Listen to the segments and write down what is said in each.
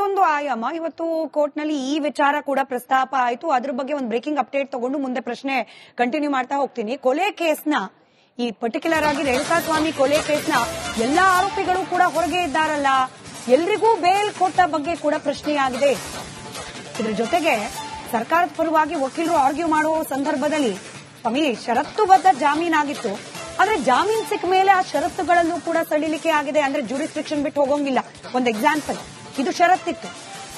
ಮತ್ತೊಂದು ಆಯಾಮ. ಇವತ್ತು ಕೋರ್ಟ್ನಲ್ಲಿ ಈ ವಿಚಾರ ಕೂಡ ಪ್ರಸ್ತಾಪ ಆಯಿತು. ಅದ್ರ ಬಗ್ಗೆ ಒಂದು ಬ್ರೇಕಿಂಗ್ ಅಪ್ಡೇಟ್ ತಗೊಂಡು ಮುಂದೆ ಪ್ರಶ್ನೆ ಕಂಟಿನ್ಯೂ ಮಾಡ್ತಾ ಹೋಗ್ತೀನಿ. ಕೊಲೆ ಕೇಸ್ನ, ಈ ಪರ್ಟಿಕ್ಯುಲರ್ ಆಗಿ ರೇಣುಕಾ ಸ್ವಾಮಿ ಕೊಲೆ ಕೇಸ್ನ ಎಲ್ಲಾ ಆರೋಪಿಗಳು ಕೂಡ ಹೊರಗೆ ಇದ್ದಾರಲ್ಲ. ಎಲ್ರಿಗೂ ಬೇಲ್ ಕೊಟ್ಟ ಬಗ್ಗೆ ಕೂಡ ಪ್ರಶ್ನೆಯಾಗಿದೆ. ಇದ್ರ ಜೊತೆಗೆ ಸರ್ಕಾರದ ಪರವಾಗಿ ವಕೀಲರು ಆರ್ಗ್ಯೂ ಮಾಡುವ ಸಂದರ್ಭದಲ್ಲಿ ಸ್ವಾಮಿ, ಷರತ್ತುಬದ್ಧ ಜಾಮೀನಾಗಿತ್ತು ಆದ್ರೆ ಜಾಮೀನ್ ಸಿಕ್ಕ ಮೇಲೆ ಆ ಷರತ್ತುಗಳಲ್ಲೂ ಕೂಡ ಸಡಿಲಿಕೆ ಆಗಿದೆ. ಅಂದ್ರೆ ಜೂರಿಸ್ಟ್ರಿಕ್ಷನ್ ಬಿಟ್ಟು ಹೋಗೋಂಗಿಲ್ಲ. ಒಂದು ಎಕ್ಸಾಂಪಲ್ ಇದು ಷರತ್ತಿತ್ತು.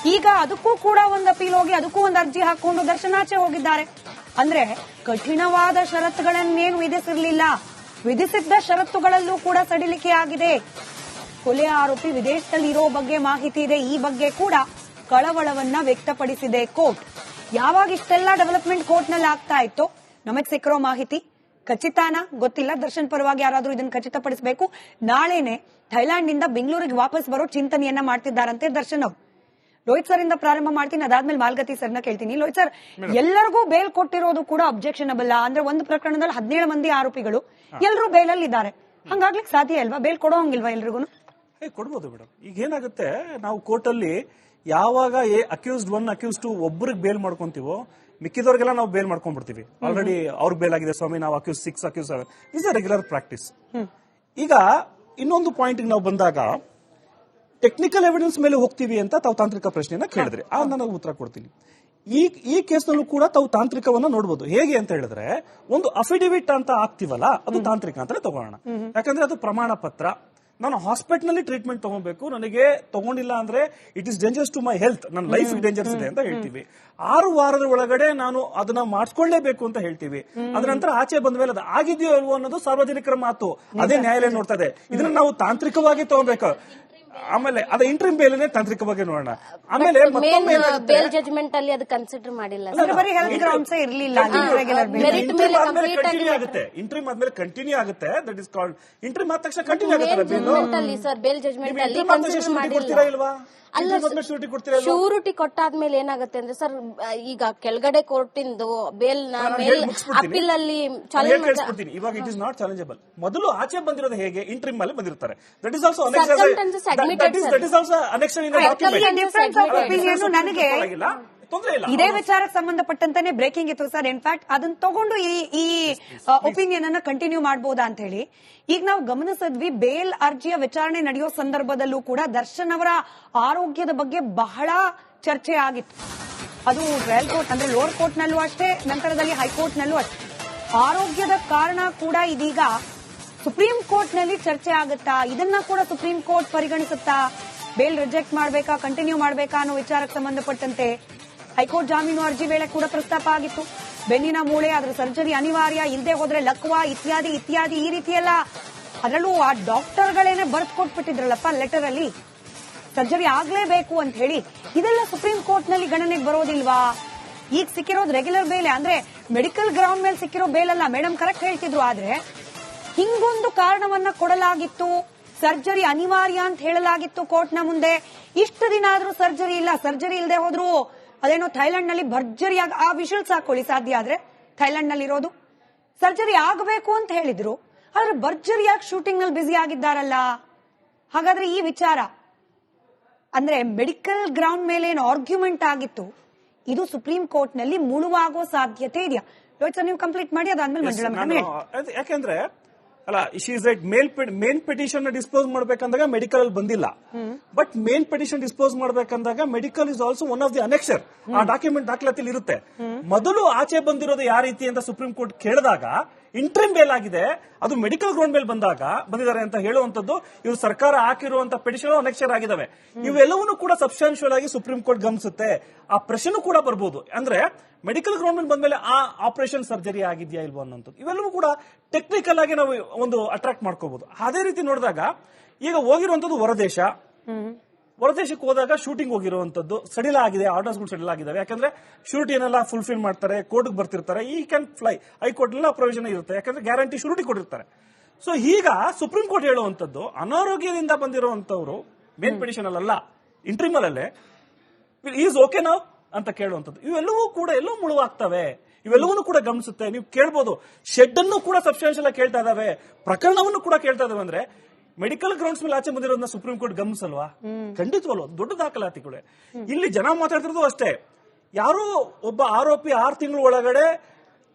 ಈಗ ಅದಕ್ಕೂ ಕೂಡ ಒಂದು ಅಪೀಲ್ ಹೋಗಿ, ಅದಕ್ಕೂ ಒಂದು ಅರ್ಜಿ ಹಾಕೊಂಡು ದರ್ಶನಾಚೆ ಹೋಗಿದ್ದಾರೆ. ಅಂದ್ರೆ ಕಠಿಣವಾದ ಷರತ್ತುಗಳನ್ನೇನು ವಿಧಿಸಿರಲಿಲ್ಲ. ವಿಧಿಸಿದ್ದ ಷರತ್ತುಗಳಲ್ಲೂ ಕೂಡ ಸಡಿಲಿಕೆ ಆಗಿದೆ. ಕೊಲೆ ಆರೋಪಿ ವಿದೇಶದಲ್ಲಿ ಇರೋ ಬಗ್ಗೆ ಮಾಹಿತಿ ಇದೆ. ಈ ಬಗ್ಗೆ ಕೂಡ ಕಳವಳವನ್ನ ವ್ಯಕ್ತಪಡಿಸಿದೆ ಕೋರ್ಟ್. ಯಾವಾಗ ಇಷ್ಟೆಲ್ಲ ಡೆವಲಪ್ಮೆಂಟ್ ಕೋರ್ಟ್ನಲ್ಲಿ ಆಗ್ತಾ ಇತ್ತು? ನಮಗೆ ಸಿಕ್ಕಿರೋ ಮಾಹಿತಿ ಖಚಿತಾನ? ಗೊತ್ತಿಲ್ಲ. ದರ್ಶನ್ ಪರವಾಗಿ ಯಾರಾದ್ರೂ ಇದನ್ನ ಖಚಿತಪಡಿಸಬೇಕು. ನಾಳೆನೆ ಥೈಲ್ಯಾಂಡ್ನಿಂದ ಬೆಂಗಳೂರಿಗೆ ವಾಪಸ್ ಬರೋ ಚಿಂತನೆಯನ್ನ ಮಾಡ್ತಿದ್ದಾರಂತೆ ದರ್ಶನ್ ಅವರು. ರೋಹಿತ್ ಸರ್ ಇಂದ ಪ್ರಾರಂಭ ಮಾಡ್ತೀನಿ. ಅದಾದ್ಮೇಲೆ ಮಾಲ್ಗತಿ ಸರ್ನ ಕೇಳ್ತೀನಿ. ಲೋಹಿತ್ ಸರ್ ಎಲ್ಲರಿಗೂ ಬೇಲ್ ಕೊಟ್ಟಿರೋದು ಕೂಡ ಅಬ್ಜೆಕ್ಷನಬಲ್ ಅಂದ್ರೆ ಒಂದು ಪ್ರಕರಣದಲ್ಲಿ ಹದಿನೇಳು ಮಂದಿ ಆರೋಪಿಗಳು. ಎಲ್ಲರೂ ಬೇಲಲ್ಲಿ ಇದ್ದಾರೆ ಹಂಗಾಗ್ಲಿಕ್ಕೆ ಸಾಧ್ಯ ಅಲ್ವಾ? ಬೇಲ್ ಕೊಡೋ ಹಂಗಿಲ್ವಾ ಎಲ್ರಿಗೂ ಕೊಡ್ಬೋದು ಮೇಡಮ್ ಈಗ ಏನಾಗುತ್ತೆ? ನಾವು ಕೋರ್ಟಲ್ಲಿ ಯಾವಾಗ ಅಕ್ಯೂಸ್ಡ್ ಒನ್ ಅಕ್ಯೂಸ್ಡ್ ಟು ಒಬ್ಬರಿಗೆ ಬೇಲ್ ಮಾಡ್ಕೊಂತೀವೋ ಮಿಕ್ಕಿದವ್ರಿಗೆಲ್ಲ ನಾವು ಬೇಲ್ ಮಾಡ್ಕೊಂಡ್ಬಿಡ್ತೀವಿ. ಆಲ್ರೆಡಿ ಅವ್ರಿಗೆ ಬೇಲ್ ಆಗಿದೆ ಸ್ವಾಮಿ ನಾವು accuse six accuse seven is a regular practice ಈಗ ಇನ್ನೊಂದು ಪಾಯಿಂಟ್ ನಾವು ಬಂದಾಗ ಟೆಕ್ನಿಕಲ್ ಎವಿಡೆನ್ಸ್ ಮೇಲೆ ಹೋಗ್ತೀವಿ ಅಂತ ತಾವು ತಾಂತ್ರಿಕ ಪ್ರಶ್ನೆಯನ್ನ ಕೇಳಿದ್ರೆ. ಆ ನಾನು ಉತ್ತರ ಕೊಡ್ತೀನಿ. ಈ ಈ ಕೇಸ್ನಲ್ಲೂ ಕೂಡ ತಾವು ತಾಂತ್ರಿಕವನ್ನ ನೋಡಬಹುದು ಹೇಗೆ ಅಂತ ಹೇಳಿದ್ರೆ ಒಂದು ಅಫಿಡವಿಟ್ ಅಂತ ಆಗ್ತೀವಲ್ಲ ಅದು ತಾಂತ್ರಿಕ ಅಂತ ತಗೋಣ ಯಾಕಂದ್ರೆ ಅದು ಪ್ರಮಾಣ ಪತ್ರ ನಾನು ಹಾಸ್ಪಿಟಲ್ನಲ್ಲಿ ಟ್ರೀಟ್ಮೆಂಟ್ ತಗೋಬೇಕು ನನಗೆ ತಗೊಂಡಿಲ್ಲ ಅಂದ್ರೆ it is dangerous to my health ನನ್ನ ಲೈಫ್ ಡೇಂಜರ್ಸ್ ಇದೆ ಅಂತ ಹೇಳ್ತೀವಿ. ಆರು ವಾರದ ಒಳಗಡೆ ನಾನು ಅದನ್ನ ಮಾಡಿಸ್ಕೊಳ್ಳೇಬೇಕು ಅಂತ ಹೇಳ್ತೀವಿ. ಅದ್ರ ನಂತರ ಆಚೆ ಬಂದ ಮೇಲೆ ಅದು ಆಗಿದೆಯೋ ಇಲ್ವೋ ಅನ್ನೋದು ಸಾರ್ವಜನಿಕರ ಮಾತು. ಅದೇ ನ್ಯಾಯಾಲಯ ನೋಡ್ತದೆ ಇದೆ. ಇದನ್ನ ನಾವು ತಾಂತ್ರಿಕವಾಗಿ ತಗೋಬೇಕು. ಆಮೇಲೆ ಅದ ಇಂಟ್ರಿಮ್ ಬೇಲನೆ ತಾಂತ್ರಿಕವಾಗಿ ನೋಡೋಣ. ಆಮೇಲೆ? ಬೇಲ್ ಜಜ್ಮೆಂಟ್ ಅಲ್ಲಿ ಅದು ಕನ್ಸಿಡರ್ ಮಾಡಿಲ್ಲ ಬೇಲ್ ಕಂಟಿನ್ಯೂ ಆಗುತ್ತೆ. ಇಂಟ್ರಿಮ್ ಆದ್ಮೇಲೆ ಕಂಟಿನ್ಯೂ ಆಗುತ್ತೆ. ದಟ್ ಇಸ್ ಕಾಲ್ಡ್ ಇಂಟ್ರಿಮ್ ಆದ ತಕ್ಷಣ ಕಂಟಿನ್ಯೂ ಆಗುತ್ತೆ ಮೇನ್ ಜಜ್ಮೆಂಟ್ ಅಲ್ಲಿ ಸರ್ ಬೇಲ್ ಜಜ್ಮೆಂಟ್ ಅಲ್ಲಿ ಕೊಡ್ತೀರಾ ಮಾಡಿಲ್ಲ. ಇಲ್ವಾ? ಅಲ್ಲ ಶೂರಿಟಿ ಕೊಟ್ಟಾದ್ಮೇಲೆ ಏನಾಗುತ್ತೆ ಅಂದ್ರೆ ಸರ್ ಈಗ ಕೆಳಗಡೆ ಕೋರ್ಟಿಂದು ಬೇಲ್ನ ಮೇಲ್ ಅಪೀಲ್ ಅಲ್ಲಿ ಚಾಲೆಂಜ್. ಇವಾಗ ಇಟ್ ಇಸ್ ನಾಟ್ ಚಾಲೆಂಜಬಲ್ ಮೊದಲು ಆಚೆ ಬಂದಿರೋದು ಹೇಗೆ? ಇಂಟ್ರಿಮ್ ಅಲ್ಲಿ ಬಂದಿರ್ತಾರೆ. That is also. That is also annexure in opinion ನನಗೆ ತೊಂದರೆ ಇಲ್ಲ. ಇದೇ ವಿಚಾರಕ್ಕೆ ಸಂಬಂಧಪಟ್ಟಂತಾನೆ ಬ್ರೇಕಿಂಗ್ ಇತ್ತು ಸರ್. ಇನ್ಫ್ಯಾಕ್ಟ್ ಅದನ್ನ ತಗೊಂಡು ಈ ಈ ಒಪಿನಿಯನ್ ಅನ್ನ ಕಂಟಿನ್ಯೂ ಮಾಡಬಹುದಾ ಅಂತ ಹೇಳಿ. ಈಗ ನಾವು ಗಮನಿಸಿದ್ವಿ ಬೇಲ್ ಅರ್ಜಿಯ ವಿಚಾರಣೆ ನಡೆಯೋ ಸಂದರ್ಭದಲ್ಲೂ ಕೂಡ ದರ್ಶನ್ ಅವರ ಆರೋಗ್ಯದ ಬಗ್ಗೆ ಬಹಳ ಚರ್ಚೆ ಆಗಿತ್ತು. ಅದು ಟ್ರಯಲ್ ಕೋರ್ಟ್ ಅಂದ್ರೆ ಲೋವರ್ ಕೋರ್ಟ್ ನಲ್ಲೂ ಅಷ್ಟೇ ನಂತರದಲ್ಲಿ ಹೈಕೋರ್ಟ್ ನಲ್ಲೂ ಅಷ್ಟೇ. ಆರೋಗ್ಯದ ಕಾರಣ ಕೂಡ ಇದೀಗ ಸುಪ್ರೀಂ ಕೋರ್ಟ್ನಲ್ಲಿ ಚರ್ಚೆ ಆಗುತ್ತಾ? ಇದನ್ನ ಕೂಡ ಸುಪ್ರೀಂ ಕೋರ್ಟ್ ಪರಿಗಣಿಸುತ್ತಾ? ಬೇಲ್ ರಿಜೆಕ್ಟ್ ಮಾಡಬೇಕಾ ಕಂಟಿನ್ಯೂ ಮಾಡಬೇಕಾ ಅನ್ನೋ ವಿಚಾರಕ್ಕೆ ಸಂಬಂಧಪಟ್ಟಂತೆ ಹೈಕೋರ್ಟ್ ಜಾಮೀನು ಅರ್ಜಿ ವೇಳೆ ಕೂಡ ಪ್ರಸ್ತಾಪ ಆಗಿತ್ತು. ಬೆನ್ನಿನ ಮೂಳೆ ಅದರ ಸರ್ಜರಿ ಅನಿವಾರ್ಯ ಇಲ್ಲದೆ ಹೋದ್ರೆ ಲಕ್ವ, ಇತ್ಯಾದಿ ಇತ್ಯಾದಿ ಈ ರೀತಿಯೆಲ್ಲ ಅದರಲ್ಲೂ ಆ ಡಾಕ್ಟರ್ಗಳೇನೆ ಬರ್ತ್ ಕೊಟ್ಬಿಟ್ಟಿದ್ರಲ್ಲಪ್ಪ ಲೆಟರ್ ಅಲ್ಲಿ. ಸರ್ಜರಿ ಆಗ್ಲೇಬೇಕು ಅಂತ ಹೇಳಿ ಇದೆಲ್ಲ ಸುಪ್ರೀಂ ಕೋರ್ಟ್ನಲ್ಲಿ ಗಣನೆಗೆ ಬರೋದಿಲ್ವಾ? ಈಗ ಸಿಕ್ಕಿರೋದು ರೆಗ್ಯುಲರ್ ಬೇಲೆ ಅಂದ್ರೆ ಮೆಡಿಕಲ್ ಗ್ರೌಂಡ್ ಮೇಲೆ ಸಿಕ್ಕಿರೋ ಬೇಲಲ್ಲ ಮೇಡಮ್ ಕರೆಕ್ಟ್ ಹೇಳ್ತಿದ್ರು, ಆದ್ರೆ ಹಿಂಗೊಂದು ಕಾರಣವನ್ನ ಕೊಡಲಾಗಿತ್ತು. ಸರ್ಜರಿ ಅನಿವಾರ್ಯ ಅಂತ ಹೇಳಲಾಗಿತ್ತು ಕೋರ್ಟ್ನ ಮುಂದೆ. ಇಷ್ಟು ದಿನ ಆದ್ರೂ ಸರ್ಜರಿ ಇಲ್ಲ, ಸರ್ಜರಿ ಇಲ್ಲದೆ ಹೋದ್ರು. ಅದೇನೋ ಥೈಲ್ಯಾಂಡ್ನಲ್ಲಿ ಭರ್ಜರಿಯಾಗಿ ಆ ವಿಷಲ್ಸ್ ಹಾಕೊಳ್ಳಿ ಸಾಧ್ಯ ಆದ್ರೆ ಥೈಲ್ಯಾಂಡ್ನಲ್ಲಿ ಇರೋದು. ಸರ್ಜರಿ ಆಗಬೇಕು ಅಂತ ಹೇಳಿದ್ರು ಆದ್ರೆ ಭರ್ಜರಿಯಾಗಿ ಶೂಟಿಂಗ್ನಲ್ಲಿ ಬ್ಯುಸಿ ಆಗಿದ್ದಾರಲ್ಲ. ಹಾಗಾದ್ರೆ ಈ ವಿಚಾರ ಅಂದ್ರೆ ಮೆಡಿಕಲ್ ಗ್ರೌಂಡ್ ಮೇಲೆ ಏನು ಆರ್ಗ್ಯುಮೆಂಟ್ ಆಗಿತ್ತು ಇದು ಸುಪ್ರೀಂ ಕೋರ್ಟ್ನಲ್ಲಿ ಮುಳುವಾಗೋ ಸಾಧ್ಯತೆ ಇದೆಯಾ? ಸರ್ ನೀವು ಕಂಪ್ಲೀಟ್ ಮಾಡಿ ಅದಾದ್ಮೇಲೆ ಮಂಜುಳಾ ಮೇಡಮ್ ಹೇಳಿ. ಯಾಕೆಂದ್ರೆ ಅಲ್ಲ ಶೀಸ್ ರೈಟ್ ಮೇಲ್ ಮೇನ್ ಪಿಟಿಷನ್ ಡಿಸ್ಪೋಸ್ ಮಾಡ್ಬೇಕಂದಾಗ ಮೆಡಿಕಲ್ ಅಲ್ಲಿ ಬಂದಿಲ್ಲ. But main petition dispose ಮಾಡ್ಬೇಕಂದಾಗ medical is also one of the annexure ಆ ಡಾಕ್ಯುಮೆಂಟ್ ದಾಖಲಾತಿಲಿ ಇರುತ್ತೆ. ಮೊದಲು ಆಚೆ ಬಂದಿರೋದು ಯಾವ ರೀತಿ ಅಂತ ಸುಪ್ರೀಂ ಕೋರ್ಟ್ ಕೇಳಿದಾಗ ಇಂಟ್ರಿಮ್ ಬೇಲ್ ಆಗಿದೆ. ಅದು ಮೆಡಿಕಲ್ ಗ್ರೌಂಡ್ ಮೇಲೆ ಬಂದಾಗ ಬಂದಿದ್ದಾರೆ ಅಂತ ಹೇಳುವಂತದ್ದು ಇವರು ಸರ್ಕಾರ ಹಾಕಿರುವಂತಹ ಪಿಟಿಷನ್ ಅನೆಕ್ಷರ್ ಆಗಿದಾವೆ. ಇವೆಲ್ಲವನ್ನೂ ಕೂಡ ಸಬ್ಸ್ಟಾನ್ಶಿಯಲ್ ಆಗಿ ಸುಪ್ರೀಂ ಕೋರ್ಟ್ ಗಮನಿಸುತ್ತೆ. ಆ ಪ್ರಶ್ನೆ ಕೂಡ ಬರ್ಬೋದು. ಅಂದ್ರೆ ಮೆಡಿಕಲ್ ಗ್ರೌಂಡ್ ಮೇಲೆ ಬಂದ್ಮೇಲೆ ಆ ಆಪರೇಷನ್ ಸರ್ಜರಿ ಆಗಿದೆಯಾ ಇಲ್ವೋ ಅನ್ನೋದು ಇವೆಲ್ಲವೂ ಕೂಡ ಟೆಕ್ನಿಕಲ್ ಆಗಿ ನಾವು ಒಂದು ಅಟ್ರಾಕ್ಟ್ ಮಾಡ್ಕೋಬಹುದು ಅದೇ ರೀತಿ ನೋಡಿದಾಗ, ಈಗ ಹೋಗಿರುವಂತದ್ದು ಹೊರದೇಶ. ಹೊರದೇಶಕ್ಕೆ ಹೋದಾಗ ಶೂಟಿಂಗ್ ಹೋಗಿರುವಂತದ್ದು ಸಡಿಲ ಆಗಿದೆ ಆರ್ಡರ್ಸ್ಗಳು ಸಡಿಲ ಆಗಿದಾವೆ ಯಾಕಂದ್ರೆ ಶೂರಿಟಿಯನ್ನೆಲ್ಲ ಫುಲ್ಫಿಲ್ ಮಾಡ್ತಾರೆ ಕೋರ್ಟ್ಗೆ ಬರ್ತಿರ್ತಾರೆ. ಈ ಕ್ಯಾನ್ ಫ್ಲೈ ಹೈಕೋರ್ಟ್ ಎಲ್ಲ ಪ್ರೊವಿಷನ್ ಇರುತ್ತೆ. ಯಾಕಂದ್ರೆ ಗ್ಯಾರಂಟಿ ಶೂರಿಟಿ ಕೊಟ್ಟಿರ್ತಾರೆ. ಸೊ ಈಗ ಸುಪ್ರೀಂ ಕೋರ್ಟ್ ಹೇಳುವಂತದ್ದು ಅನಾರೋಗ್ಯದಿಂದ ಬಂದಿರುವಂತವರು ಮೇನ್ ಪಿಟಿಷನ್ ಅಲ್ಲ ಇಂಟ್ರಿಮಲ್ ಅಲ್ಲೇ ಈಸ್ ಓಕೆ ನಾವು ಅಂತ ಕೇಳುವಂಥದ್ದು. ಇವೆಲ್ಲವೂ ಕೂಡ ಎಲ್ಲೂ ಮುಳುವಾಗ್ತವೆ. ಇವೆಲ್ಲವನ್ನೂ ಕೂಡ ಗಮನಿಸುತ್ತೆ. ನೀವು ಕೇಳ್ಬೋದು. ಶೆಡ್ ಅನ್ನು ಕೂಡ ಸಬ್ಸ್ಟೆನ್ಶಿಯಲ್ ಆಗಿ ಕೇಳ್ತಾ ಇದಾವೆ ಪ್ರಕರಣವನ್ನು ಕೂಡ ಕೇಳ್ತಾ ಇದಾವೆ ಅಂದ್ರೆ ಮೆಡಿಕಲ್ ಗ್ರೌಂಡ್ಸ್ ಮೇಲೆ ಆಚೆ ಬಂದಿರೋದನ್ನ ಸುಪ್ರೀಂ ಕೋರ್ಟ್ ಗಮನಿಸಲ್ವಾ? ಖಂಡಿತವಲ್ವ ದೊಡ್ಡ ದಾಖಲಾತಿಗಳು ಇಲ್ಲಿ ಜನ ಮಾತಾಡ್ತಿರೋದು ಅಷ್ಟೇ. ಯಾರೋ ಒಬ್ಬ ಆರೋಪಿ ಆರು ತಿಂಗಳ ಒಳಗಡೆ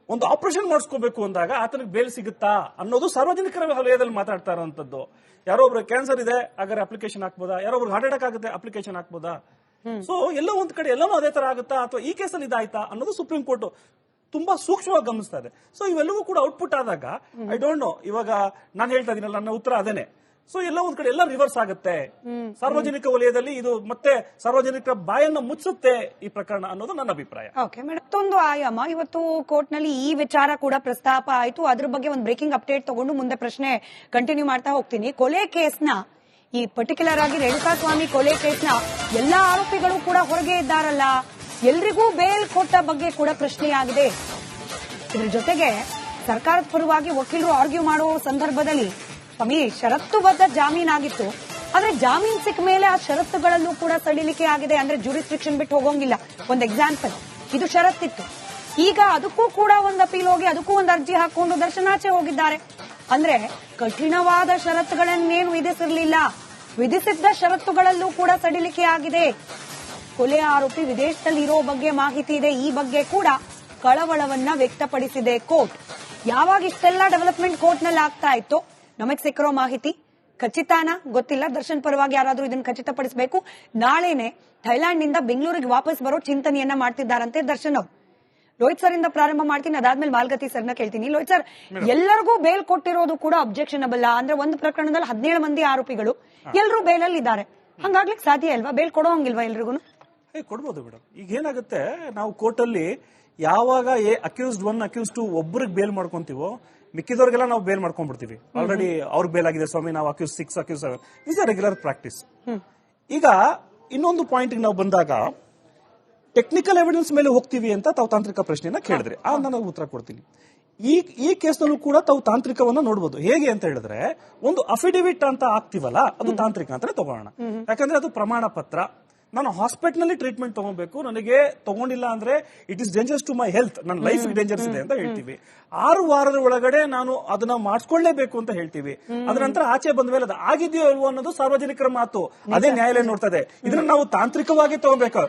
ಒಂದು ಆಪರೇಷನ್ ಮಾಡಿಸ್ಕೋಬೇಕು ಅಂದಾಗ ಆತನಿಗೆ ಬೇಲ್ ಸಿಗುತ್ತಾ ಅನ್ನೋದು ಸಾರ್ವಜನಿಕರ ವಲಯದಲ್ಲಿ ಮಾತಾಡ್ತಾ ಇರೋಂಥದ್ದು ಯಾರೋ ಒಬ್ರು ಕ್ಯಾನ್ಸರ್ ಇದೆ ಹಾಗಾದ್ರೆ ಅಪ್ಲಿಕೇಶನ್ ಹಾಕ್ಬೋದಾ? ಯಾರೋ ಒಬ್ರು ಹಾರ್ಟ್ ಅಟ್ಯಾಕ್ ಆಗುತ್ತೆ ಅಪ್ಲಿಕೇಶನ್ ಹಾಕ್ಬೋದಾ? ಸೊ ಎಲ್ಲೋ ಒಂದ್ ಕಡೆ ಎಲ್ಲವೂ ಅದೇ ತರ ಆಗುತ್ತಾ? ಅಥವಾ ಈ ಕೇಸಲ್ಲಿ ಇದಾಯ್ತಾ? ಅನ್ನೋದು ಸುಪ್ರೀಂ ಕೋರ್ಟ್ ತುಂಬಾ ಸೂಕ್ಷ್ಮವಾಗಿ ಗಮನಿಸ್ತಾ ಇದೆ. ಸೊ ಇವೆಲ್ಲವೂ ಕೂಡ ಔಟ್ಪುಟ್ ಆದಾಗ ಐ ಡೋಂಟ್ ನೋ ಇವಾಗ ನಾನು ಹೇಳ್ತಾ ಇದೀನಲ್ಲ ನನ್ನ ಉತ್ತರ ಅದೇನೆ. ಸೊ ಎಲ್ಲ ಒಂದ್ ಕಡೆ ಎಲ್ಲ ರಿವರ್ಸ್ ಆಗುತ್ತೆ. ಸಾರ್ವಜನಿಕ ವಲಯದಲ್ಲಿ ಇದು ಮತ್ತೆ ಸಾರ್ವಜನಿಕರ ಬಾಯನ್ನ ಮುಚ್ಚುತ್ತೆ ಈ ಪ್ರಕರಣ ಅನ್ನೋದು ನನ್ನ ಅಭಿಪ್ರಾಯ. ಓಕೆ ಮತ್ತೊಂದು ಆಯಾಮ. ಇವತ್ತು ಕೋರ್ಟ್ನಲ್ಲಿ ಈ ವಿಚಾರ ಕೂಡ ಪ್ರಸ್ತಾಪ ಆಯ್ತು. ಅದ್ರ ಬಗ್ಗೆ ಒಂದು ಬ್ರೇಕಿಂಗ್ ಅಪ್ಡೇಟ್ ತಗೊಂಡು ಮುಂದೆ ಪ್ರಶ್ನೆ ಕಂಟಿನ್ಯೂ ಮಾಡ್ತಾ ಹೋಗ್ತೀನಿ. ಕೊಲೆ ಕೇಸ್ನ ಈ ಪರ್ಟಿಕ್ಯುಲರ್ ಆಗಿ ರೇಣುಕಾ ಸ್ವಾಮಿ ಕೊಲೆ ಕೇಸ್ನ ಎಲ್ಲಾ ಆರೋಪಿಗಳು ಕೂಡ ಹೊರಗೆ ಇದ್ದಾರಲ್ಲ. ಎಲ್ರಿಗೂ ಬೇಲ್ ಕೊಟ್ಟ ಬಗ್ಗೆ ಕೂಡ ಪ್ರಶ್ನೆಯಾಗಿದೆ ಇದ್ರ ಜೊತೆಗೆ ಸರ್ಕಾರದ ಪರವಾಗಿ ವಕೀಲರು ಆರ್ಗ್ಯೂ ಮಾಡೋ ಸಂದರ್ಭದಲ್ಲಿ ಸ್ವಾಮಿ, ಷರತ್ತುಬದ್ಧ ಜಾಮೀನಾಗಿತ್ತು ಆದ್ರೆ ಜಾಮೀನ್ ಸಿಕ್ಕ ಮೇಲೆ ಆ ಷರತ್ತುಗಳಲ್ಲೂ ಕೂಡ ಸಡಿಲಿಕೆ ಆಗಿದೆ ಅಂದ್ರೆ ಜುರಿಸ್ಟ್ರಿಕ್ಷನ್ ಬಿಟ್ಟು ಹೋಗೋಂಗಿಲ್ಲ. ಒಂದು ಎಕ್ಸಾಂಪಲ್ ಇದು ಷರತ್ತಿತ್ತು. ಈಗ ಅದಕ್ಕೂ ಕೂಡ ಒಂದು ಅಪೀಲ್ ಹೋಗಿ ಅದಕ್ಕೂ ಒಂದು ಅರ್ಜಿ ಹಾಕೊಂಡು ದರ್ಶನಾಚೆ ಹೋಗಿದ್ದಾರೆ. ಅಂದ್ರೆ ಕಠಿಣವಾದ ಷರತ್ತುಗಳನ್ನೇನು ವಿಧಿಸಿರ್ಲಿಲ್ಲ. ವಿಧಿಸಿದ್ದ ಷರತ್ತುಗಳಲ್ಲೂ ಕೂಡ ಸಡಿಲಿಕೆ ಆಗಿದೆ. ಕೊಲೆ ಆರೋಪಿ ವಿದೇಶದಲ್ಲಿ ಇರೋ ಬಗ್ಗೆ ಮಾಹಿತಿ ಇದೆ. ಈ ಬಗ್ಗೆ ಕೂಡ ಕಳವಳವನ್ನ ವ್ಯಕ್ತಪಡಿಸಿದೆ ಕೋರ್ಟ್. ಯಾವಾಗ ಇಷ್ಟೆಲ್ಲ ಡೆವಲಪ್ಮೆಂಟ್ ಕೋರ್ಟ್ನಲ್ಲಿ ಆಗ್ತಾ ಇತ್ತು ನಮಗ್ ಸಿಕ್ಕಿರೋ ಮಾಹಿತಿ ಖಚಿತಾನ ಗೊತ್ತಿಲ್ಲ. ದರ್ಶನ್ ಪರವಾಗಿ ಯಾರಾದರೂ ಇದನ್ನು ಖಚಿತಪಡಿಸಬೇಕು. ನಾಳೆನೆ ಥೈಲ್ಯಾಂಡ್ನಿಂದ ಬೆಂಗಳೂರಿಗೆ ವಾಪಸ್ ಬರೋ ಚಿಂತನೆಯನ್ನ ಮಾಡ್ತಿದ್ದಾರಂತೆ ದರ್ಶನ್ ಅವರು. ರೋಹಿತ್ ಸರ್ ಇಂದ ಪ್ರಾರಂಭ ಮಾಡ್ತೀನಿ. ಅದಾದ್ಮೇಲೆ ಮಾಲ್ಗತಿ ಸರ್ನ ಕೇಳ್ತೀನಿ. ರೋಹಿತ್ ಸರ್ ಎಲ್ಲರಿಗೂ ಬೇಲ್ ಕೊಟ್ಟಿರೋದು ಕೂಡ ಅಬ್ಜೆಕ್ಷನಬಲ್ ಅಂದ್ರೆ ಒಂದು ಪ್ರಕರಣದಲ್ಲಿ ಹದಿನೇಳು ಮಂದಿ ಆರೋಪಿಗಳು. ಎಲ್ಲರೂ ಬೇಲಲ್ಲಿ ಇದ್ದಾರೆ ಹಂಗಾಗ್ಲಿಕ್ಕೆ ಸಾಧ್ಯ ಅಲ್ವಾ ಬೇಲ್ ಕೊಡೋ ಹಂಗಿಲ್ವಾ ಎಲ್ರಿಗೂ? ಕೊಡ್ಬೋದು ಮೇಡಮ್ ಈಗ ಏನಾಗುತ್ತೆ? ನಾವು ಕೋರ್ಟಲ್ಲಿ ಯಾವಾಗ a accused one accuse two ಒಬ್ರಿಗೆ ಬೇಲ್ ಮಾಡ್ಕೊಂತೀವೋ ಮಿಕ್ಕಿದವ್ರಿಗೆಲ್ಲ ನಾವು ಬೇಲ್ ಮಾಡ್ಕೊಂಡ್ಬಿಡ್ತೀವಿ. ಆಲ್ರೆಡಿ ಅವ್ರಿಗೆ ಬೇಲ್ ಆಗಿದೆ ಸ್ವಾಮಿ ನಾವು accuse six accuse seven is a regular practice ಈಗ ಇನ್ನೊಂದು ಪಾಯಿಂಟ್ ನಾವು ಬಂದಾಗ ಟೆಕ್ನಿಕಲ್ ಎವಿಡೆನ್ಸ್ ಮೇಲೆ ಹೋಗ್ತೀವಿ ಅಂತ ತಾವು ತಾಂತ್ರಿಕ ಪ್ರಶ್ನೆಯನ್ನ ಕೇಳಿದ್ರೆ. ಆ ನಾನು ಉತ್ತರ ಕೊಡ್ತೀನಿ. ಈ ಈ ಕೇಸ್ನಲ್ಲೂ ಕೂಡ ತಾವು ತಾಂತ್ರಿಕವನ್ನ ನೋಡಬಹುದು ಹೇಗೆ ಅಂತ ಹೇಳಿದ್ರೆ ಒಂದು ಅಫಿಡವಿಟ್ ಅಂತ ಆಗ್ತೀವಲ್ಲ ಅದು ತಾಂತ್ರಿಕ ಅಂತಾನೆ ತಗೋಣ ಯಾಕಂದ್ರೆ ಅದು ಪ್ರಮಾಣ ಪತ್ರ ನಾನು ಹಾಸ್ಪಿಟಲ್ನಲ್ಲಿ ಟ್ರೀಟ್ಮೆಂಟ್ ತಗೋಬೇಕು ನನಗೆ ತಗೊಂಡಿಲ್ಲ ಅಂದ್ರೆ it is dangerous to my health ನನ್ನ ಲೈಫ್ ಡೇಂಜರ್ಸ್ ಇದೆ ಅಂತ ಹೇಳ್ತೀವಿ. ಆರು ವಾರದ ಒಳಗಡೆ ನಾನು ಅದನ್ನ ಮಾಡಿಸ್ಕೊಳ್ಳೇಬೇಕು ಅಂತ ಹೇಳ್ತೀವಿ. ಅದ್ರ ನಂತರ ಆಚೆ ಬಂದ ಮೇಲೆ ಅದು ಆಗಿದೆಯೋ ಇಲ್ವೋ ಅನ್ನೋದು ಸಾರ್ವಜನಿಕರ ಮಾತು. ಅದೇ ನ್ಯಾಯಾಲಯ ನೋಡ್ತದೆ ಇದೆ. ಇದನ್ನ ನಾವು ತಾಂತ್ರಿಕವಾಗಿ ತಗೋಬೇಕು?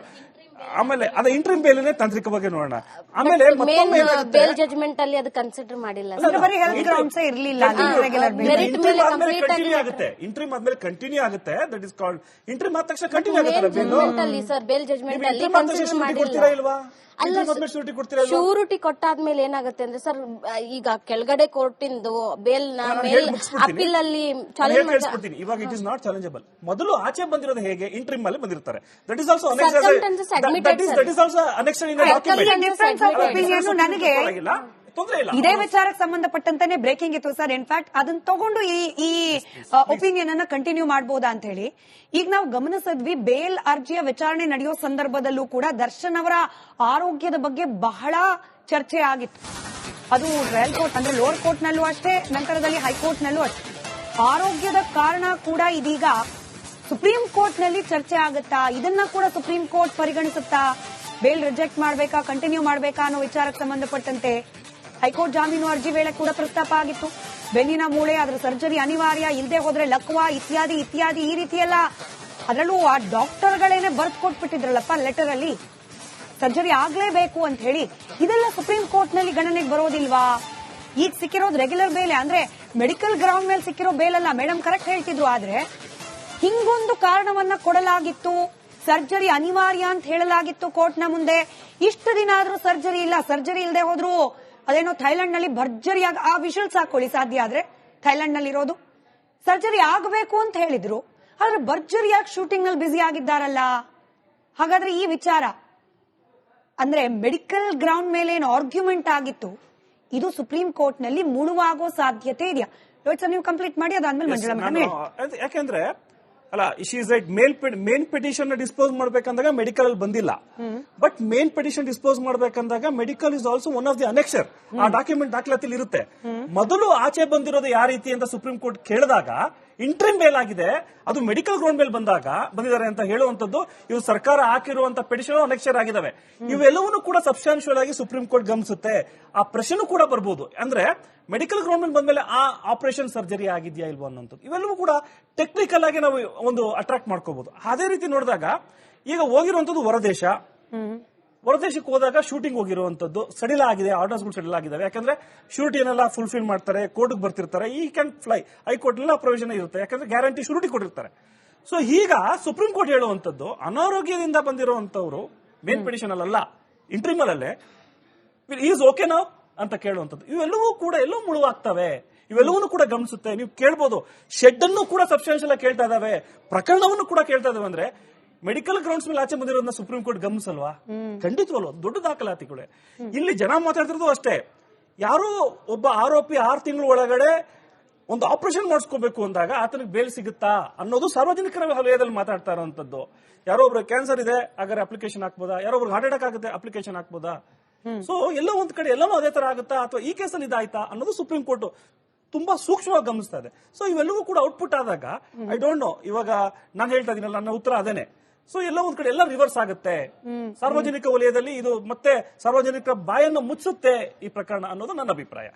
ಆಮೇಲೆ ಅದ ಇಂಟ್ರಿಮ್ ಬೇಲಿನೇ ತಾಂತ್ರಿಕವಾಗಿ ನೋಡೋಣ. ಆಮೇಲೆ ಮತ್ತೊಮ್ಮೆ ಬೇಲ್ ಜಜ್ಮೆಂಟ್ ಅಲ್ಲಿ ಅದು ಕನ್ಸಿಡರ್ ಮಾಡಿಲ್ಲ. ಬೇಲ್ ಇಂಟ್ರಿಮ್ ಮೇಲೆ ಆದ್ಮೇಲೆ ಕಂಟಿನ್ಯೂ ಆಗಿ ಆಗುತ್ತೆ. ಇಂಟ್ರಿಮ್ ಆದ್ಮೇಲೆ ಕಂಟಿನ್ಯೂ ಆಗುತ್ತೆ. ದಟ್ ಇಸ್ ಕಾಲ್ಡ್ ಇಂಟ್ರಿಮ್ ಆದ ತಕ್ಷಣ ಕಂಟಿನ್ಯೂ ಆಗುತ್ತೆ ಬೇಲು ಜಜ್ಮೆಂಟ್ ಅಲ್ಲಿ ಸರ್ ಬೇಲ್ ಜಜ್ಮೆಂಟ್ ಅಲ್ಲಿ ಕನ್ಸಿಡರ್ ಶೂರಿಟಿ ಮಾಡಿಲ್ಲ. ಕೊಡ್ತೀರಾ ಇಲ್ವಾ? ಅಲ್ಲ ಶೂರಿಟಿ ಕೊಡ್ತೀರಾ ಇಲ್ವಾ? ಶೂರಿಟಿ ಕೊಟ್ಟಾದ್ಮೇಲೆ ಏನಾಗುತ್ತೆ ಅಂದ್ರೆ ಸರ್ ಈಗ ಕೆಳಗಡೆ ಕೋರ್ಟ್ ಇಂದು ಬೇಲ್ನ ನಾನು ಮೇಲ್ ಅಪೀಲ್ ಅಲ್ಲಿ ಇವಾಗ ಇಟ್ ಇಸ್ ನಾಟ್ ಚಾಲೆಂಜಬಲ್ ಮೊದಲು ಆಚೆ ಬಂದಿರೋದು ಹೇಗೆ? ಇಂಟ್ರಿಮ್ ಅಲ್ಲಿ ಬಂದಿರ್ತಾರೆ. ದಟ್ ಇಸ್ ಆಲ್ಸೋ ನನಗೆ. ಇದೇ ವಿಚಾರಕ್ಕೆ ಸಂಬಂಧಪಟ್ಟಂತಾನೆ ಬ್ರೇಕಿಂಗ್ ಇತ್ತು ಸರ್ ಇನ್ಫ್ಯಾಕ್ಟ್ ಅದನ್ನ ತಗೊಂಡು ಈ ಈ ಒಪಿನಿಯನ್ ಅನ್ನ ಕಂಟಿನ್ಯೂ ಮಾಡಬಹುದಾ ಅಂತ ಹೇಳಿ ಈಗ ನಾವು ಗಮನಿಸಿದ್ವಿ ಬೇಲ್ ಅರ್ಜಿಯ ವಿಚಾರಣೆ ನಡೆಯೋ ಸಂದರ್ಭದಲ್ಲೂ ಕೂಡ ದರ್ಶನ್ ಅವರ ಆರೋಗ್ಯದ ಬಗ್ಗೆ ಬಹಳ ಚರ್ಚೆ ಆಗಿತ್ತು. ಅದು ಟ್ರಯಲ್ ಕೋರ್ಟ್ ಅಂದ್ರೆ ಲೋವರ್ ಕೋರ್ಟ್ ನಲ್ಲೂ ಅಷ್ಟೇ ನಂತರದಲ್ಲಿ ಹೈಕೋರ್ಟ್ ನಲ್ಲೂ ಅಷ್ಟೇ. ಆರೋಗ್ಯದ ಕಾರಣ ಕೂಡ ಇದೀಗ ಸುಪ್ರೀಂ ಕೋರ್ಟ್ನಲ್ಲಿ ಚರ್ಚೆ ಆಗುತ್ತಾ? ಇದನ್ನ ಕೂಡ ಸುಪ್ರೀಂ ಕೋರ್ಟ್ ಪರಿಗಣಿಸುತ್ತಾ? ಬೇಲ್ ರಿಜೆಕ್ಟ್ ಮಾಡಬೇಕಾ? ಕಂಟಿನ್ಯೂ ಮಾಡಬೇಕಾ ಅನ್ನೋ ವಿಚಾರಕ್ಕೆ ಸಂಬಂಧಪಟ್ಟಂತೆ ಹೈಕೋರ್ಟ್ ಜಾಮೀನು ಅರ್ಜಿ ವೇಳೆ ಕೂಡ ಪ್ರಸ್ತಾಪ ಆಗಿತ್ತು. ಬೆನ್ನಿನ ಮೂಳೆ ಅದರ ಸರ್ಜರಿ ಅನಿವಾರ್ಯ ಇಲ್ಲದೆ ಹೋದ್ರೆ ಲಕ್ವಾ, ಇತ್ಯಾದಿ ಇತ್ಯಾದಿ, ಈ ರೀತಿಯೆಲ್ಲ ಅದರಲ್ಲೂ ಆ ಡಾಕ್ಟರ್ಗಳೇನೆ ಬರ್ತ್ ಕೊಟ್ಬಿಟ್ಟಿದ್ರಲ್ಲಪ್ಪ ಲೆಟರ್ ಅಲ್ಲಿ ಸರ್ಜರಿ ಆಗ್ಲೇಬೇಕು ಅಂತ ಹೇಳಿ ಇದೆಲ್ಲ ಸುಪ್ರೀಂ ಕೋರ್ಟ್ನಲ್ಲಿ ಗಣನೆಗೆ ಬರೋದಿಲ್ವಾ? ಈಗ ಸಿಕ್ಕಿರೋದು ರೆಗ್ಯುಲರ್ ಬೇಲೆ, ಅಂದ್ರೆ ಮೆಡಿಕಲ್ ಗ್ರೌಂಡ್ ಮೇಲೆ ಸಿಕ್ಕಿರೋ ಬೇಲಲ್ಲ ಮೇಡಮ್ ಕರೆಕ್ಟ್ ಹೇಳ್ತಿದ್ರು, ಆದ್ರೆ ಹಿಂಗೊಂದು ಕಾರಣವನ್ನ ಕೊಡಲಾಗಿತ್ತು. ಸರ್ಜರಿ ಅನಿವಾರ್ಯ ಅಂತ ಹೇಳಲಾಗಿತ್ತು ಕೋರ್ಟ್ನ ಮುಂದೆ. ಇಷ್ಟು ದಿನ ಆದ್ರೂ ಸರ್ಜರಿ ಇಲ್ಲ ಸರ್ಜರಿ ಇಲ್ಲದೆ ಹೋದ್ರು. ಅದೇನೋ ಥೈಲ್ಯಾಂಡ್ನಲ್ಲಿ ಭರ್ಜರಿಯಾಗಿ ಆ ವಿಷಲ್ಸ್ ಹಾಕೊಳ್ಳಿ ಸಾಧ್ಯ ಆದ್ರೆ. ಥೈಲ್ಯಾಂಡ್ನಲ್ಲಿ ಇರೋದು. ಸರ್ಜರಿ ಆಗಬೇಕು ಅಂತ ಹೇಳಿದ್ರು. ಆದ್ರೆ ಭರ್ಜರಿಯಾಗಿ ಶೂಟಿಂಗ್ನಲ್ಲಿ ಬ್ಯುಸಿ ಆಗಿದ್ದಾರಲ್ಲ. ಹಾಗಾದ್ರೆ ಈ ವಿಚಾರ. ಅಂದ್ರೆ ಮೆಡಿಕಲ್ ಗ್ರೌಂಡ್ ಮೇಲೆ ಏನು ಆರ್ಗ್ಯುಮೆಂಟ್ ಆಗಿತ್ತು. ಇದು ಸುಪ್ರೀಂ ಕೋರ್ಟ್ನಲ್ಲಿ ಮುಳುವಾಗೋ ಸಾಧ್ಯತೆ ಇದೆಯಾ? ನೀವು ಕಂಪ್ಲೀಟ್ ಮಾಡಿ ಅದಾದ್ಮೇಲೆ ಯಾಕೆಂದ್ರೆ ಅಲ್ಲ ಶೀಸ್ ರೈಟ್ ಮೇಲ್ ಮೇನ್ ಪಿಟಿಷನ್ ಡಿಸ್ಪೋಸ್ ಮಾಡ್ಬೇಕಂದಾಗ ಮೆಡಿಕಲ್ ಅಲ್ಲಿ ಬಂದಿಲ್ಲ. But main petition dispose ಮಾಡ್ಬೇಕಂದಾಗ medical is also one of the annexure ಆ ಡಾಕ್ಯುಮೆಂಟ್ ದಾಖಲಾತಿಲಿ ಇರುತ್ತೆ. ಮೊದಲು ಆಚೆ ಬಂದಿರೋದು ಯಾವ ರೀತಿ ಅಂತ ಸುಪ್ರೀಂ ಕೋರ್ಟ್ ಕೇಳಿದಾಗ ಇಂಟ್ರಿಮ್ ಬೇಲ್ ಆಗಿದೆ. ಅದು ಮೆಡಿಕಲ್ ಗ್ರೌಂಡ್ ಮೇಲೆ ಬಂದಾಗ ಬಂದಿದ್ದಾರೆ ಅಂತ ಹೇಳುವಂತದ್ದು ಇವು ಸರ್ಕಾರ ಹಾಕಿರುವಂತ ಪೆಟಿಷನ್ ಅನೆಕ್ಷರ್ ಆಗಿದಾವೆ ಇವೆಲ್ಲವನ್ನೂ ಕೂಡ ಸಬ್ಸ್ಟಾನ್ಶಿಯಲ್ ಆಗಿ ಸುಪ್ರೀಂ ಕೋರ್ಟ್ ಗಮನಿಸುತ್ತೆ. ಆ ಪ್ರಶ್ನೆ ಕೂಡ ಬರ್ಬೋದು. ಅಂದ್ರೆ ಮೆಡಿಕಲ್ ಗ್ರೌಂಡ್ ಮೇಲೆ ಬಂದ್ಮೇಲೆ ಆ ಆಪರೇಷನ್ ಸರ್ಜರಿ ಆಗಿದೆಯಾ ಇಲ್ವೋ ಅನ್ನೋದು ಇವೆಲ್ಲವೂ ಕೂಡ ಟೆಕ್ನಿಕಲ್ ಆಗಿ ನಾವು ಒಂದು ಅಟ್ರಾಕ್ಟ್ ಮಾಡ್ಕೋಬಹುದು ಅದೇ ರೀತಿ ನೋಡಿದಾಗ, ಈಗ ಹೋಗಿರುವಂತದ್ದು ಹೊರದೇಶ ಹೊರದೇಶಕ್ಕೆ ಹೋದಾಗ ಶೂಟಿಂಗ್ ಹೋಗಿರುವಂತದ್ದು ಸಡಿಲ ಆಗಿದೆ ಆರ್ಡರ್ಸ್ಗಳು ಸಡಿಲ ಆಗಿದಾವೆ. ಯಾಕಂದ್ರೆ ಶೂರಿಟಿಯನ್ನೆಲ್ಲ ಫುಲ್ಫಿಲ್ ಮಾಡ್ತಾರೆ ಕೋರ್ಟ್ಗೆ ಬರ್ತಿರ್ತಾರೆ ಈ ಕ್ಯಾನ್ ಫ್ಲೈ ಹೈಕೋರ್ಟ್ ಎಲ್ಲ ಪ್ರೊವಿಷನ್ ಇರುತ್ತೆ. ಯಾಕಂದ್ರೆ ಗ್ಯಾರಂಟಿ ಶೂರಿಟಿ ಕೊಟ್ಟಿರ್ತಾರೆ. ಸೊ ಈಗ ಸುಪ್ರೀಂ ಕೋರ್ಟ್ ಹೇಳುವಂತದ್ದು, ಅನಾರೋಗ್ಯದಿಂದ ಬಂದಿರುವಂತವ್ರು ಮೇನ್ ಪಿಟಿಷನ್ ಅಲ್ಲ ಇಂಟ್ರಿಮಲ್ ಅಲ್ಲೇ ಈಸ್ ಓಕೆ ನಾವು ಅಂತ ಕೇಳುವಂಥದ್ದು. ಇವೆಲ್ಲವೂ ಕೂಡ ಎಲ್ಲೋ ಮುಳುವಾಗ್ತವೆ. ಇವೆಲ್ಲವನ್ನೂ ಕೂಡ ಗಮನಿಸುತ್ತೆ. ನೀವು ಕೇಳ್ಬೋದು ಶೆಡ್ ಅನ್ನು ಕೂಡ ಸಬ್ಸ್ಟೆನ್ಶಿಯಲ್ ಕೇಳ್ತಾ ಇದಾವೆ. ಪ್ರಕರಣವನ್ನು ಕೂಡ ಕೇಳ್ತಾ ಇದಾವೆ ಅಂದ್ರೆ ಮೆಡಿಕಲ್ ಗ್ರೌಂಡ್ಸ್ ಮೇಲೆ ಆಚೆ ಬಂದಿರೋದನ್ನ ಸುಪ್ರೀಂ ಕೋರ್ಟ್ ಗಮನಿಸಲ್ವಾ? ಖಂಡಿತವಲ್ವಾ ದೊಡ್ಡ ದಾಖಲಾತಿಗಳೇ ಇಲ್ಲಿ ಜನ ಮಾತಾಡ್ತಿರೋದು ಅಷ್ಟೇ. ಯಾರೋ ಒಬ್ಬ ಆರೋಪಿ ಆರು ತಿಂಗಳ ಒಳಗಡೆ ಒಂದು ಆಪರೇಷನ್ ಮಾಡಿಸ್ಕೋಬೇಕು ಅಂದಾಗ ಆತನಿಗೆ ಬೇಲ್ ಸಿಗುತ್ತಾ ಅನ್ನೋದು ಸಾರ್ವಜನಿಕರ ವಲಯದಲ್ಲಿ ಮಾತಾಡ್ತಾ ಇರುವಂತದ್ದು ಯಾರೋ ಒಬ್ರು ಕ್ಯಾನ್ಸರ್ ಇದೆ ಹಾಗಾದ್ರೆ ಅಪ್ಲಿಕೇಶನ್ ಹಾಕ್ಬೋದಾ? ಯಾರೋ ಒಬ್ರು ಹಾರ್ಟ್ ಅಟ್ಯಾಕ್ ಆಗುತ್ತೆ ಅಪ್ಲಿಕೇಶನ್ ಹಾಕ್ಬೋದಾ? ಸೊ ಎಲ್ಲೋ ಒಂದ್ ಕಡೆ ಎಲ್ಲನೂ ಅದೇ ತರ ಆಗುತ್ತಾ? ಅಥವಾ ಈ ಕೇಸಲ್ಲಿ ಇದಾಯ್ತಾ? ಅನ್ನೋದು ಸುಪ್ರೀಂ ಕೋರ್ಟ್ ತುಂಬಾ ಸೂಕ್ಷ್ಮವಾಗಿ ಗಮನಿಸ್ತಾ ಇದೆ. ಸೊ ಇವೆಲ್ಲವೂ ಕೂಡ ಔಟ್ಪುಟ್ ಆದಾಗ ಐ ಡೋಂಟ್ ನೋ ಇವಾಗ ನಾನು ಹೇಳ್ತಾ ಇದೀನಲ್ಲ ನನ್ನ ಉತ್ತರ ಅದೇನೆ. ಸೊ ಎಲ್ಲ ಒಂದ್ ಕಡೆ ಎಲ್ಲ ರಿವರ್ಸ್ ಆಗುತ್ತೆ. ಸಾರ್ವಜನಿಕ ವಲಯದಲ್ಲಿ ಇದು ಮತ್ತೆ ಸಾರ್ವಜನಿಕ ಬಾಯನ್ನು ಮುಚ್ಚುತ್ತೆ ಈ ಪ್ರಕರಣ ಅನ್ನೋದು ನನ್ನ ಅಭಿಪ್ರಾಯ.